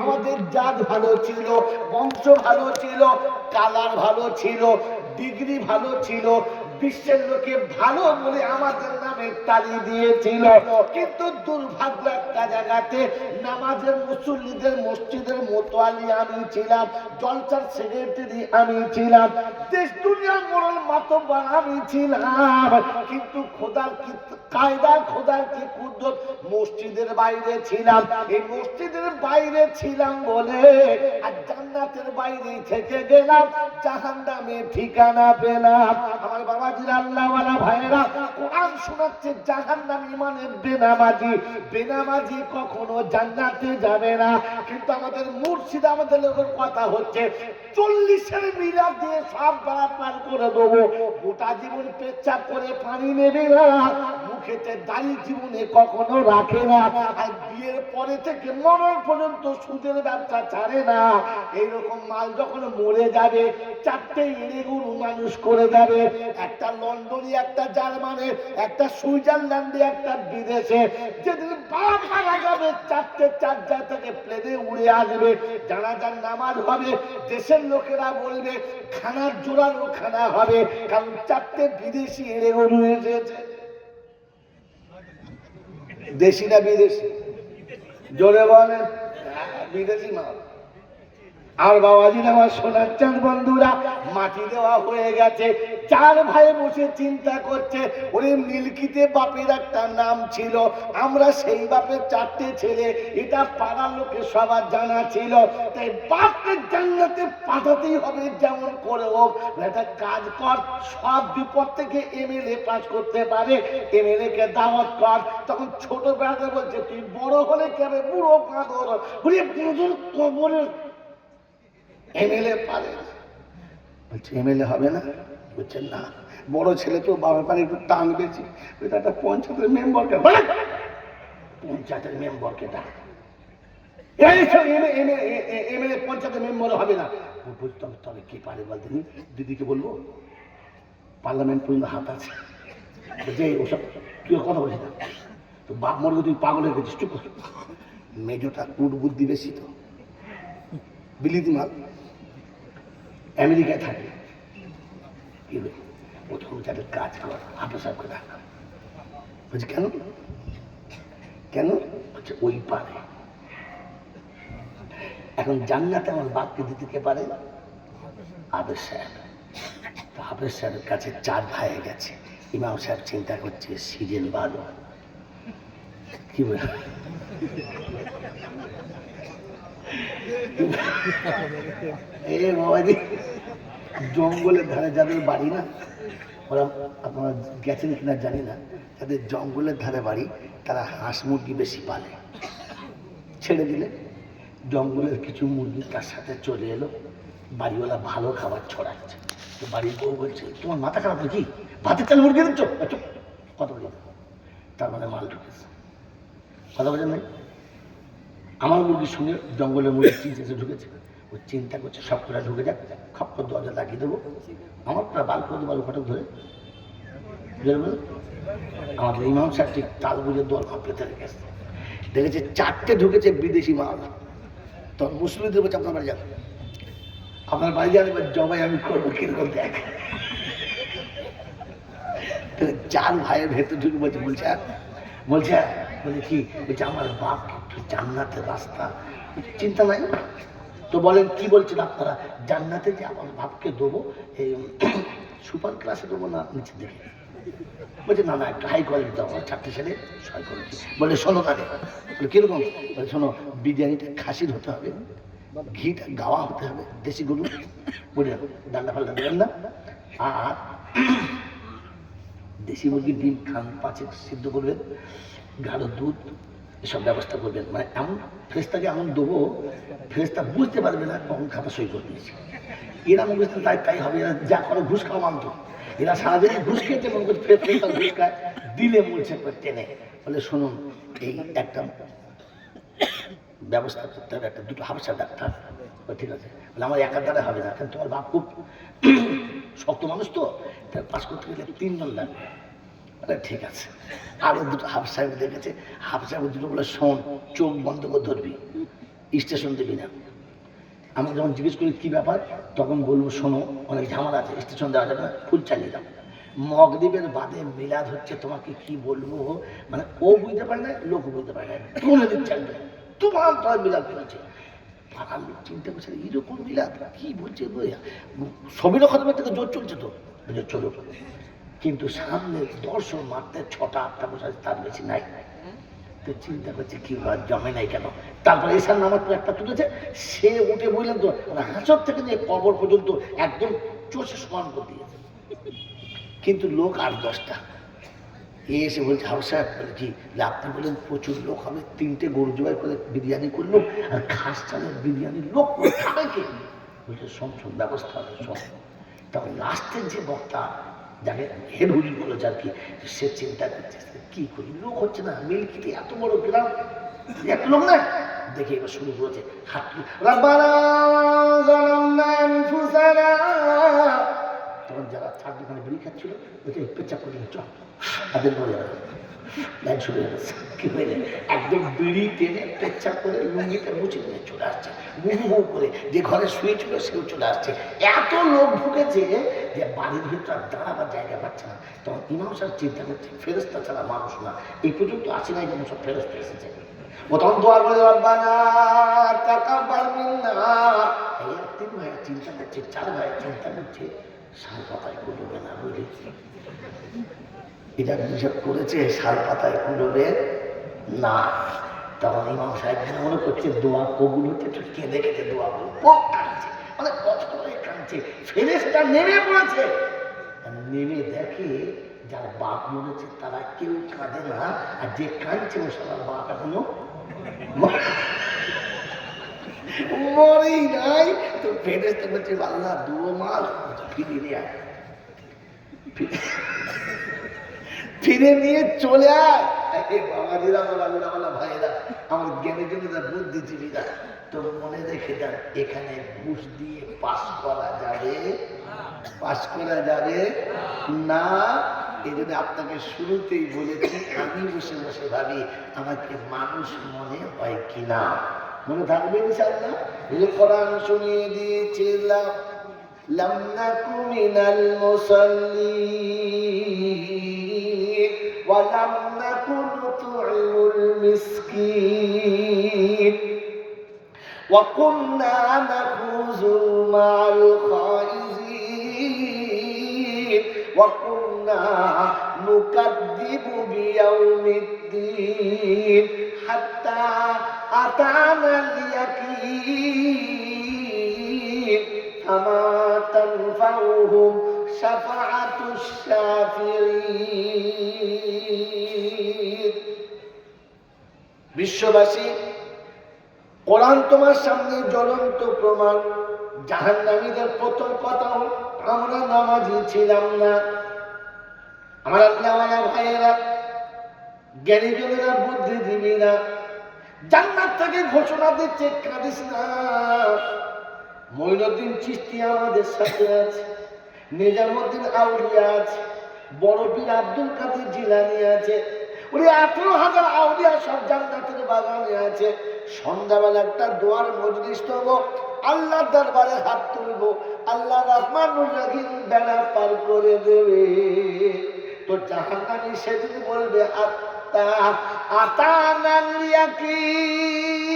আমাদের জাত ভালো ছিল বংশ ভালো ছিল কালার ভালো ছিল ডিগ্রি ভালো ছিল বিশ্বের লোকে ভালো বলে আমাদের নামে তালি দিয়েছিল। কিন্তু দুর্ভাগ্য একটা জায়গাতে নামাজের মুসল্লিদের মসজিদের মোতোয়ালি আমি ছিলাম, জলসার সেক্রেটারি আমি ছিলাম, দেশ দুনিয়ার মোড়ল মাতব্বর আমি ছিলাম। কিন্তু খোদার কি, কায়দা, খোদার কি কুদরত? মসজিদের বাইরে ছিলাম। এই মসজিদের বাইরে ছিলাম বলে আর জান্নাতের বাইরে থেকে গেলাম জাহান্নামে ঠিকানা পেলাম। আমার বাবাজির আল্লাহওয়ালা ভাইয়েরা, কোরআন শোনাচ্ছে, জাহান্নাম ইমানের বেনামাজি। বেনামাজি কখনো জান্নাতে যাবে না। কিন্তু আমাদের মুর্শিদ, আমাদের লোকের কথা হচ্ছে, চল্লিশের মিলাদ দিয়ে সব বেড়া পার করে দেবো। গোটা জীবন পেচ্ছাপ করে পানি নেবে না। মুখেতে দাড়ি জীবনে কখনো রাখে না। আর বিয়ের পরে থেকে মরণ পর্যন্ত সুদের ব্যবসা ছাড়ে না। এইরকম মাল যখন মরে যাবে, চারটে এড়ে মানুষ করে যাবে একটা লন্ডনে, একটা জার্মানে, একটা সুইজারল্যান্ডে, একটা বিদেশে। যেদিন যাবে, চারটে চারটা থেকে প্লেনে উড়ে আসবে। জানাজার নামাজ হবে, দেশের লোকেরা বলবে, খানার জোড়ানো খানা হবে। কারণ চারটে বিদেশি এড়ে এসেছে দেশি না বিদেশি? জোরে বলেন হ্যাঁ, বিদেশি মাল আর বাবাজি আমার সোনার চাঁদ বন্ধুরা, মাটি দেওয়া হয়ে গেছে। চার ভাই বসে চিন্তা করছে, ওরে মিল্কিতে বাপের একটা নাম ছিল, আমরা সেই বাপের চারটে ছেলে, এটা পাড়ার লোকে সবার জানা ছিল। তাই বাপকে জান্নাতে পাঠাতেই হবে যেমন করে হোক, একটা কাজ কর, সব বিপদ থেকে এমএলএ পাস করতে পারে এমএলএ কে দাওয়াত কর। তখন ছোট বেড়াতে বলছে, তুই বড় হলে কেবে বুড়ো পাঁদর বুড়ি বুড়োর কবরের এমএলএ পারে বলছে এমএলএ হবে না? বলছে, না। বড় ছেলে তো বাবার পারে একটু টান বেশি। একটা পঞ্চায়েতের মেম্বারকে বলে পঞ্চায়েতের মেম্বারকে ডাক। পঞ্চায়েতের মেম্বার হবে না। তবে কি পারে দিদিকে বলব। পার্লামেন্ট পর্যন্ত হাত আছে। যে ওসব কথা না। তো বাপ কুট বুদ্ধি বেশি তো। বিলিতি মাল। আমেরিকায় থাকে? কি হলো প্রথম তাদের কাজ কর সাহেবকে ডাক বলছি, কেন? কেন? বলছে, ওই পারে। এখন জান্নাতে আমার বাপকে দিতে কে পারে? আবেশ সাহেব তো হাফেজ সাহেবের কাছে চার ভাই গেছে। ইমাম সাহেব চিন্তা করছে সিজন ভালো কি বলে? জঙ্গলের ধারে যাদের বাড়ি না, ওরা আপনারা গেছেন কিনা জানি না, যাদের জঙ্গলের ধারে বাড়ি, তারা হাঁস মুরগি বেশি পালে। ছেড়ে দিলে, জঙ্গলের কিছু মুরগি তার সাথে চলে এলো, বাড়িওয়ালা ভালো খাবার ছড়াচ্ছে। তো বাড়ির বউ বলছে, তোমার মাথা খারাপ নাকি? ভাতের চাল মুরগি দিচ্ছ? বলি না। তার মানে মাল ঢুকেছে। কথা বলেন নাই? আমার মুরগি শুনে জঙ্গলের মুরগি চিন্তা এসে ঢুকেছে ও চিন্তা করছে, সব করে ঢুকে যাক খপ করে দরজা লাগিয়ে দেবো আমার পুরো বাল করে দেবো ফটক ধরে বলে? আমাদের ইমাম সাহেব ঠিক তাল বুঝে দল পেতে রেখেছে দেখেছে চারটে ঢুকেছে বিদেশি মাল তখন মুসলিমদের বলছে, আপনার বাড়ি যান আপনার বাড়ি যান, এবার জবাই আমি করব, কীরকম দেখ চার ভাইয়ের ভেতর ঢুকে বলছে বলছে? বলছে "আর?" বলে কি বলছে, আমার বাপ একটু জান্নাতের রাস্তা। চিন্তা নাই? তো বলেন, কি বলছেন আপনারা? জান্নাতে যে আমার বাপকে দেবো এই সুপার ক্লাসে দেবো না, নিচে দেখে। বলছে, না না, একটু হাই কোয়ালিটি দাও। চারটে ছেলে, ছয় কোয়ালিটি বলে, শোনো তাহলে। বলে, কীরকম? বলে, শোনো, বিরিয়ানিটা খাসির হতে হবে, ঘিটা গাওয়া হতে হবে, দেশি গরু। বলে, ডান্ডা ফাল্লা দেবেন না। আর দেশি মুরগির ডিম খান, পাঁচে সিদ্ধ করবেন, গাঢ় দুধ এসব ব্যবস্থা করবেন। মানে এমন ফ্রেশটাকে এমন দেবো ফ্রেশটা বুঝতে পারবে না কখন খাতা সই করে দিয়েছে। এরা মনে করছে তাই তাই হবে, এরা যা করে ঘুষ খাওয়া মানত। এরা সারাদিন ঘুষ খেয়েছে মনে করছে, ফের ফের ঘুষ খায়, দিলে মূলছে টেনে। বলে শুনুন, এই একটা ব্যবস্থা করতে হবে, একটা দুটো হাফসা ডাক্তার ঠিক আছে। বলে আমার একার দ্বারা হবে না কারণ তোমার বাপ খুব শক্ত মানুষ তো পাস করতে গেলে তিনজন লাগবে। ঠিক আছে। আরও দুটো হাফ সাহেব দেখেছে হাফ সাহেব দুটো বলে, শোন, চোখ বন্ধ করে ধরবি। স্টেশন দিবি না। আমি যখন জিজ্ঞেস করি, কি ব্যাপার? তখন বলব, শোনো, অনেক ঝামেলা আছে। স্টেশন দেওয়া যাবে না। ফুল চালিয়ে দাও মগদ্বীপের বাদে মিলাদ হচ্ছে, তোমাকে কি বলব মানে ও বুঝতে পারে না, লোক বুঝতে পারে না। তুলে দিচ্ছে একদম তোমার তোমার মিলাদ চলছে। পাড়ার লোক চিন্তা করছে, এরকম মিলাদ কি বলছে সবির খতমের থেকে জোর চলছে তো। চলো। কিন্তু সামনে দর্শন মারতে ছটা আটটা বছর তার বেশি নাই। তো চিন্তা করছে কি জমে নাই কেন? তারপরে এসার নামাজ একটা তুলেছে, সে উঠে বললেন তো হাঁসর থেকে নিয়ে কবর পর্যন্ত একদম চষে সমান করে দিয়েছে। কিন্তু লোক আট দশটা। এ এসে বলছে হাউস সাহেব কি আপনি বলেন, প্রচুর লোক হবে, তিনটে গরু জবাই করে বিরিয়ানি করল, আর খাস চালের বিরিয়ানি লোক খাবে কে বলছে শোন ব্যবস্থা হবে সব তখন লাস্টের যে বক্তা যাকে হেড হুজুর বলেছে আর কি? সে চিন্তা করছে কি করি? লোক হচ্ছে না মিল্কিতে এত বড় গ্রাম, এক লোক না? দেখে এবার শুরু করেছে। তখন যারা থার্ড ওখানে বেরিয়ে খাচ্ছিল ওইটা পেঁচা করে, চল তাদের বলে লাইন শুরু কি একদম বিড়ি টেনে পেচ্ছা করে লুঙ্গিটা মুছে নিয়ে চলে আসছে। মুহু করে যে ঘরে শুয়েছিল সেও চলে আসছে। এত লোক ঢুকেছে যে বাড়ির ভিতরে দাঁড়াবার জায়গা পাচ্ছে না। তখন ইমাম সাহেব চিন্তা করছে ফেরস্তা ছাড়া মানুষ না। এই পর্যন্ত আসে নাই যেন সব ফেরস্তা এসেছে। ও তখন দোয়া করে রব্বানা তাকাব্বাল মিন্না। এই তিন ভাই চিন্তা করছে, চার ভাই চিন্তা করছে শাল পাতায় কুলবে না বুঝলি এটা হিসাব করেছে শাল পাতায় কুলবে না। তখন ইমাম সাহেব যেন মনে করছে দোয়া কবুল হচ্ছে, একটু কেঁদে কেঁদে দোয়া ও কাঁদছে মানে কষ্ট করে কাঁদছে। ফেরেসটা নেমে পড়েছে। নেমে দেখে যার বাপ মরেছে, তারা কেউ কাঁদে না। আর যে কাঁদছে ও সবার বাপ এখনও মরেই নাই। তো ফেরেস্তা বলছে, আল্লাহ, দুয়ো মাল ফিরিয়ে আয়। ফিরে নিয়ে চলে আয়। বাবা দিদামালা দিদামালা ভাইরা, আমার জ্ঞানী জমিদার বুদ্ধিজীবীরা, তোর মনে রেখে যান এখানে ঘুষ দিয়ে পাস করা যাবে? পাস করা যাবে? না। এই জন্য আপনাকে শুরুতেই বলেছি, আমি বসে বসে ভাবি, আমাকে মানুষ মনে হয় কিনা। মনে থাকবে ইনশাল্লাহ কোরআন শুনিয়ে দিয়েছিলাম লামনা কুমিনাল মুসল্লি ولم نكن نطعم المسكين. وكنا نخوض مع الخائزين. وكنا نكذب بيوم الدين. حتى أتانا اليقين. فما تنفعهم شفاعة الشافعين বিশ্ববাসী কোরআন তোমার সামনে জ্বলন্ত প্রমাণ জাহান্নামীদের প্রথম কথা হলো, আমরা নামাজি ছিলাম না আমার আল্লাহওয়ালা ভাইয়েরা জ্ঞানীজনেরা বুদ্ধিজীবীরা জান্নাত থেকে ঘোষণা দিচ্ছে কাঁদিস না মঈনুদ্দিন চিস্তি আমাদের সাথে আছে নিজামুদ্দিন আউলিয়া আছে বড় পীর আব্দুল কাদের জিলানি আছে, উনি আঠারো হাজার আউলিয়া সব জান্নাতের বাগানে আছে। সন্ধ্যাবেলা একটা দোয়ার মজলিস হব আল্লাহ দরবারে হাত তুলবো, আল্লাহ রহমান রাহিম বেড়া পার করে দেবে। তো জাহান্নানি সেদিন বলবে, আত্মা আতানাল ইয়াকিন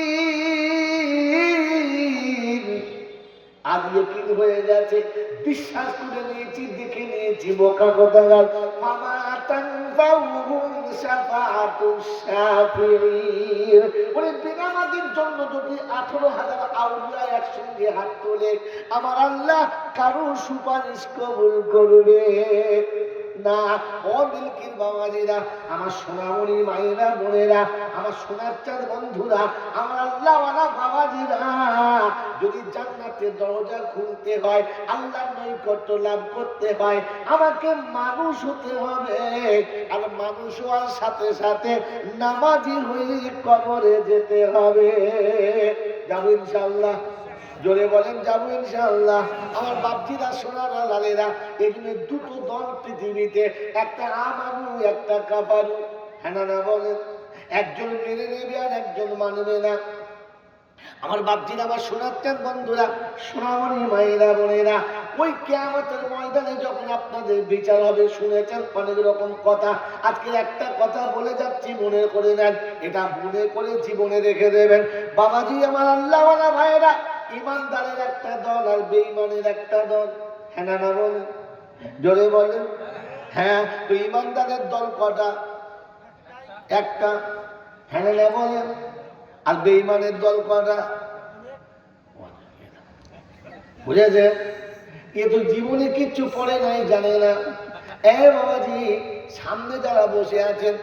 ইয়কিন হয়ে গেছে। বিশ্বাস করে নিয়েছি দেখে নিয়েছি বোকা কথাগার মামা তানফাউহুম ওরে বিনামাজির জন্য যদি আঠারো হাত তোলে, আমার আল্লাহ কারও সুপারিশ কবুল করবে না। ও মিল্কির বাবাজিরা, আমার সোনামণি মায়েরা, বোনেরা, আমার সোনার চাঁদ বন্ধুরা, আমার আল্লাহওয়ালা বাবাজিরা, যদি জান্নাতের দরজা খুলতে হয়, আল্লাহর নৈকট্য লাভ করতে হয়, আমাকে মানুষ হতে হবে। আর মানুষ হওয়ার সাথে সাথে নামাজি হয়ে কবরে যেতে হবে। যাব ইনশাল্লাহ জোরে বলেন, যাব ইনশাআল্লাহ। আমার বাপজিরা, সোনারা, লালেরা, এখানে দুটো দল পৃথিবীতে, একটা আমানু, একটা কাপারু হ্যাঁ না, বলেন। একজন মেনে নেবে আর একজন মানবে না। আমার বাপজিরা, আমার শোনাচ্ছেন বন্ধুরা, সোনামণি মায়েরা, বোনেরা ওই কেয়ামতের ময়দানে যখন আপনাদের বিচার হবে, শুনেছেন অনেক রকম কথা। আজকে একটা কথা বলে যাচ্ছি, মনে করে নেন, এটা মনে করে জীবনে রেখে দেবেন। বাবাজি, আমার আল্লাহওয়ালা ভাইয়েরা, ইমানদারের একটা দল আর বেঈমানের একটা দল। হ্যাঁ না বলেন। জোরে বলেন। হ্যাঁ তো ইমানদারের দল কটা? একটা। হ্যাঁ না বলেন। আর বেঈমানের দল কটা? বুঝেছে এ তো জীবনে কিচ্ছু পড়ে নাই জানে না। এ বাবাজি সামনে যারা বসে আছেন